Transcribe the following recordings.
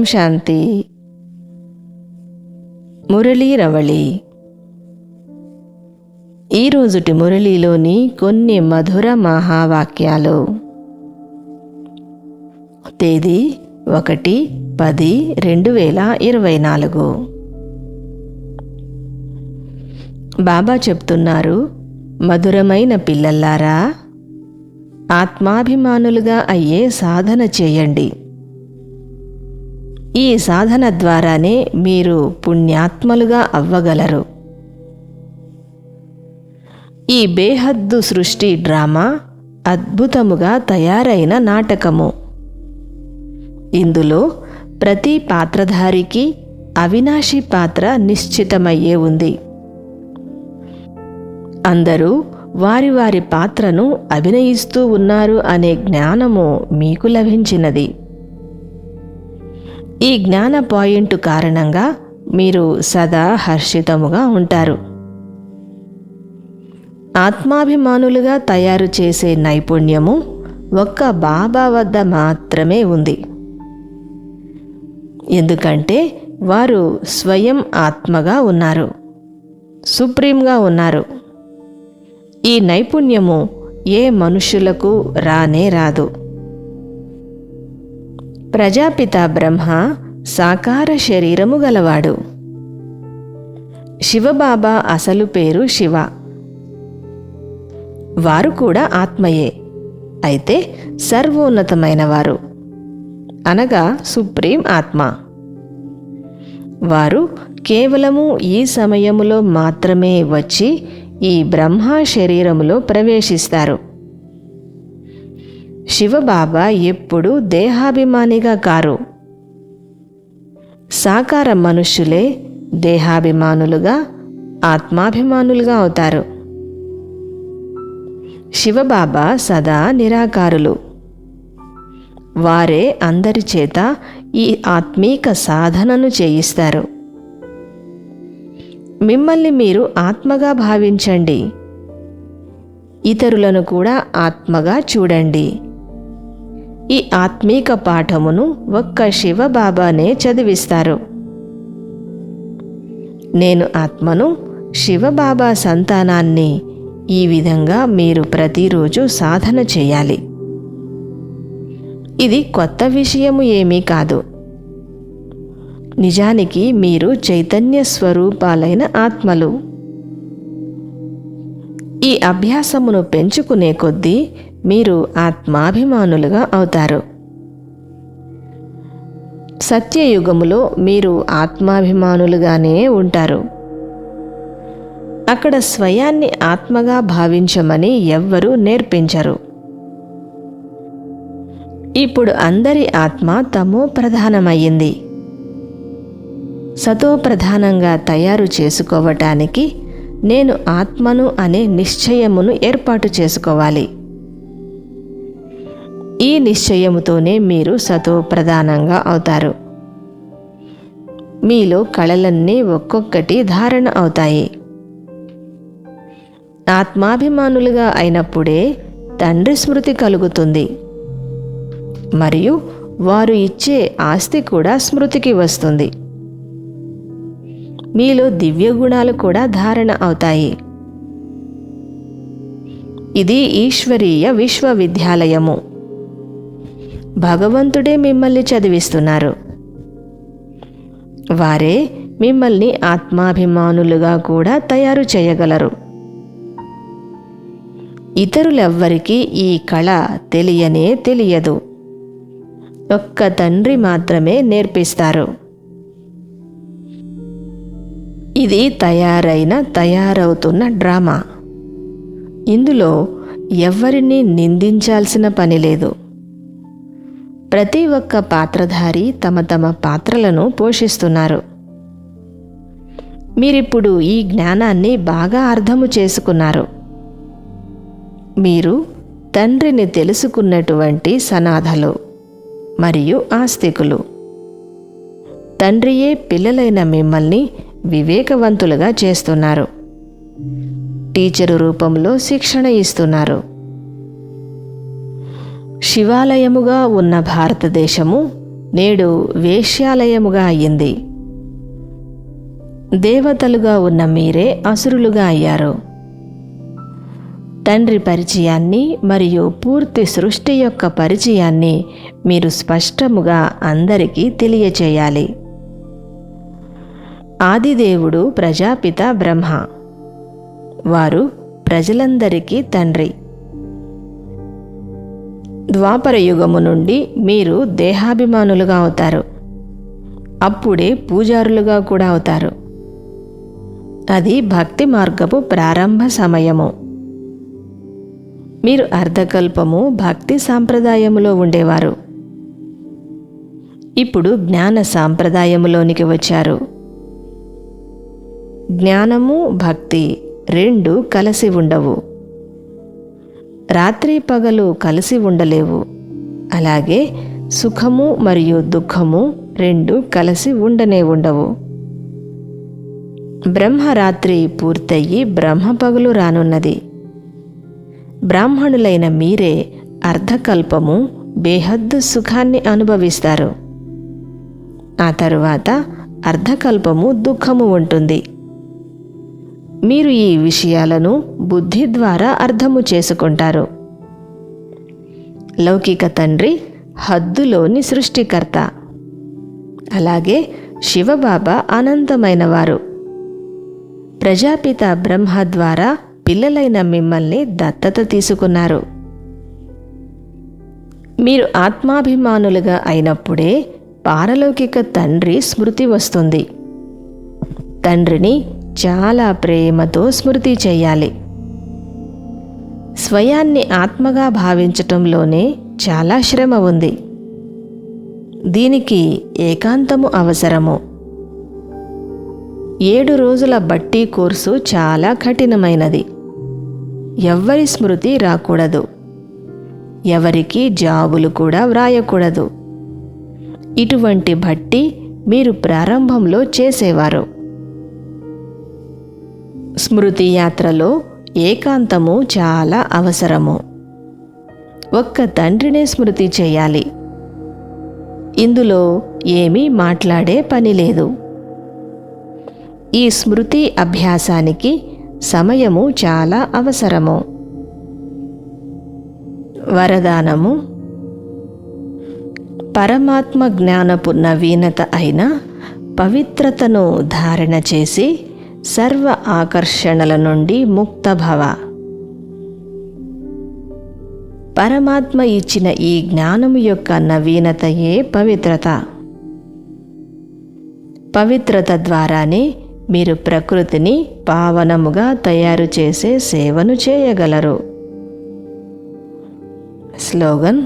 ఓం శాంతి. మురళీ రవళి. ఈరోజుటి మురళీలోని కొన్ని మధుర మహావాక్యాలు. తేదీ ఒకటి పది రెండు వేల ఇరవై నాలుగు. బాబా చెప్తున్నారు మధురమైన పిల్లల్లారా ఆత్మాభిమానులుగా అయ్యే సాధన చేయండి. ఈ సాధన ద్వారానే మీరు పుణ్యాత్మలుగా అవ్వగలరు. ఈ బేహద్దు సృష్టి డ్రామా అద్భుతముగా తయారైన నాటకము. ఇందులో ప్రతి పాత్రధారికి అవినాశి పాత్ర నిశ్చితమయ్యే ఉంది. అందరూ వారి వారి పాత్రను అభినయిస్తూ ఉన్నారు అనే జ్ఞానము మీకు లభించినది. ఈ జ్ఞాన పాయింట్ కారణంగా మీరు సదా హర్షితముగా ఉంటారు. ఆత్మాభిమానులుగా తయారు చేసే నైపుణ్యము ఒక్క బాబా వద్ద మాత్రమే ఉంది. ఎందుకంటే వారు స్వయం ఆత్మగా ఉన్నారు. సుప్రీంగా ఉన్నారు. ఈ నైపుణ్యము ఏ మనుషులకు రానే రాదు. ప్రజాపిత బ్రహ్మ సాకార శరీరము గలవాడు. శివబాబా అసలు పేరు శివ. వారు కూడా ఆత్మయే. అయితే సర్వోన్నతమైన వారు అనగా సుప్రీం ఆత్మ. వారు కేవలము ఈ సమయములో మాత్రమే వచ్చి ఈ బ్రహ్మ శరీరములో ప్రవేశిస్తారు. శివబాబా ఎప్పుడు దేహాభిమానిగా కారు. సాకార మనుష్యులే దేహాభిమానులుగా ఆత్మాభిమానులుగా అవుతారు. శివబాబా సదా నిరాకారులు. వారే అందరి చేత ఈ ఆత్మీక సాధనను చేయిస్తారు. మిమ్మల్ని మీరు ఆత్మగా భావించండి. ఇతరులను కూడా ఆత్మగా చూడండి. ఈ ఆత్మీక పాఠమును ఒక్క శివబాబానే చదివిస్తారు. నేను ఆత్మను శివబాబా సంతానాన్ని ఈ విధంగా మీరు ప్రతిరోజు సాధన చేయాలి. ఇది కొత్త విషయము ఏమీ కాదు. నిజానికి మీరు చైతన్య స్వరూపాలైన ఆత్మలు. ఈ అభ్యాసమును పెంచుకునే కొద్దీ మీరు ఆత్మాభిమానులుగా అవుతారు. సత్యయుగములో మీరు ఆత్మాభిమానులుగానే ఉంటారు. అక్కడ స్వయాన్ని ఆత్మగా భావించమని ఎవ్వరూ నేర్పించరు. ఇప్పుడు అందరి ఆత్మ తమో ప్రధానమయ్యింది. సతో ప్రధానంగా తయారు చేసుకోవటానికి నేను ఆత్మను అనే నిశ్చయమును ఏర్పాటు చేసుకోవాలి. ఈ నిశ్చయముతోనే మీరు సతో ప్రధానంగా అవుతారు. మీలో కళలన్నీ ఒక్కొక్కటి ధారణ అవుతాయి. ఆత్మాభిమానులుగా అయినప్పుడే తండ్రి స్మృతి కలుగుతుంది. మరియు వారు ఇచ్చే ఆస్తి కూడా స్మృతికి వస్తుంది. మీలో దివ్య గుణాలు కూడా ధారణ అవుతాయి. ఇది ఈశ్వరీయ విశ్వవిద్యాలయము. భగవంతుడే మిమ్మల్ని చదివిస్తున్నారు. వారే మిమ్మల్ని ఆత్మాభిమానులుగా కూడా తయారు చేయగలరు. ఇతరులెవ్వరికీ ఈ కళ తెలియనే తెలియదు. ఒక్క తండ్రి మాత్రమే నేర్పిస్తారు. ఇది తయారైన తయారవుతున్న డ్రామా. ఇందులో ఎవరిని నిందించాల్సిన పని లేదు. ప్రతి ఒక్క పాత్రధారి తమ తమ పాత్రలను పోషిస్తున్నారు. మీరిప్పుడు ఈ జ్ఞానాన్ని బాగా అర్థము చేసుకున్నారు. మీరు తండ్రిని తెలుసుకున్నటువంటి సనాథలు మరియు ఆస్తికులు. తండ్రియే పిల్లలైన మిమ్మల్ని వివేకవంతులుగా చేస్తున్నారు. టీచరు రూపంలో శిక్షణ ఇస్తున్నారు. శివాలయముగా ఉన్న భారతదేశము నేడు వేశ్యాలయముగా అయ్యింది. దేవతలుగా ఉన్న మీరే అసురులుగా అయ్యారు. తండ్రి పరిచయాన్ని మరియు పూర్తి సృష్టి యొక్క పరిచయాన్ని మీరు స్పష్టముగా అందరికీ తెలియచేయాలి. ఆదిదేవుడు ప్రజాపిత బ్రహ్మ. వారు ప్రజలందరికీ తండ్రి. ద్వాపర యుగము నుండి మీరు దేహాభిమానులుగా అవుతారు. అప్పుడే పూజారులుగా కూడా అవుతారు. అది భక్తి మార్గపు ప్రారంభ సమయము. మీరు అర్ధకల్పము భక్తి సాంప్రదాయములో ఉండేవారు. ఇప్పుడు జ్ఞాన సాంప్రదాయములోనికి వచ్చారు. జ్ఞానము భక్తి రెండు కలిసి ఉండవు. రాత్రి పగలు కలిసి ఉండలేవు. అలాగే సుఖము మరియు దుఃఖము రెండు కలిసి ఉండనే ఉండవు. బ్రహ్మరాత్రి పూర్తయి బ్రహ్మ పగలు రానున్నది. బ్రాహ్మణులైన మీరే అర్ధకల్పము బేహద్దు సుఖాన్ని అనుభవిస్తారు. ఆ తరువాత అర్ధకల్పము దుఃఖము ఉంటుంది. మీరు ఈ విషయాలను బుద్ధి ద్వారా అర్థము చేసుకుంటారు. లౌకిక తండ్రి హద్దులోని సృష్టికర్త. అలాగే శివబాబా అనంతమైనవారు. ప్రజాపిత బ్రహ్మ ద్వారా పిల్లలైన మిమ్మల్ని దత్తత తీసుకున్నారు. మీరు ఆత్మాభిమానులుగా అయినప్పుడే పారలౌకిక తండ్రి స్మృతి వస్తుంది. తండ్రిని చాలా ప్రేమతో స్మృతి చేయాలి. స్వయాన్ని ఆత్మగా భావించటంలోనే చాలా శ్రమ ఉంది. దీనికి ఏకాంతము అవసరము. ఏడు రోజుల బట్టి కోర్సు చాలా కఠినమైనది. ఎవ్వరి స్మృతి రాకూడదు. ఎవరికి జాబులు కూడా వ్రాయకూడదు. ఇటువంటి బట్టి మీరు ప్రారంభంలో చేసేవారు. స్మృతి యాత్రలో ఏకాంతము చాలా అవసరము. ఒక్క తండ్రినే స్మృతి చేయాలి. ఇందులో ఏమీ మాట్లాడే పని లేదు. ఈ స్మృతి అభ్యాసానికి సమయము చాలా అవసరము. వరదానము. పరమాత్మ జ్ఞానపు నవీనత అయిన పవిత్రతను ధారణ చేసి సర్వ ఆకర్షణల నుండి ముక్తభవ. పరమాత్మ ఇచ్చిన ఈ జ్ఞానము యొక్క నవీనతయే పవిత్రత. పవిత్రత ద్వారానే మీరు ప్రకృతిని పావనముగా తయారు చేసే సేవను చేయగలరు. స్లోగన్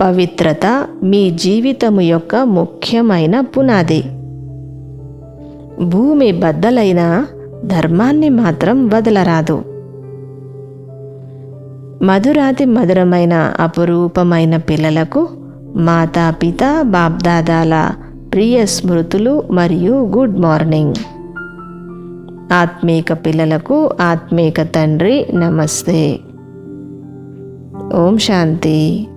పవిత్రత మీ జీవితము యొక్క ముఖ్యమైన పునాది. భూమి బద్దలైన ధర్మాన్ని మాత్రం వదలరాదు. మధురాతి మధురమైన అపురూపమైన పిల్లలకు మాతాపిత బాప్దాదాల ప్రియ స్మృతులు మరియు గుడ్ మార్నింగ్. ఆత్మీక పిల్లలకు ఆత్మీక తండ్రి నమస్తే. ఓం శాంతి.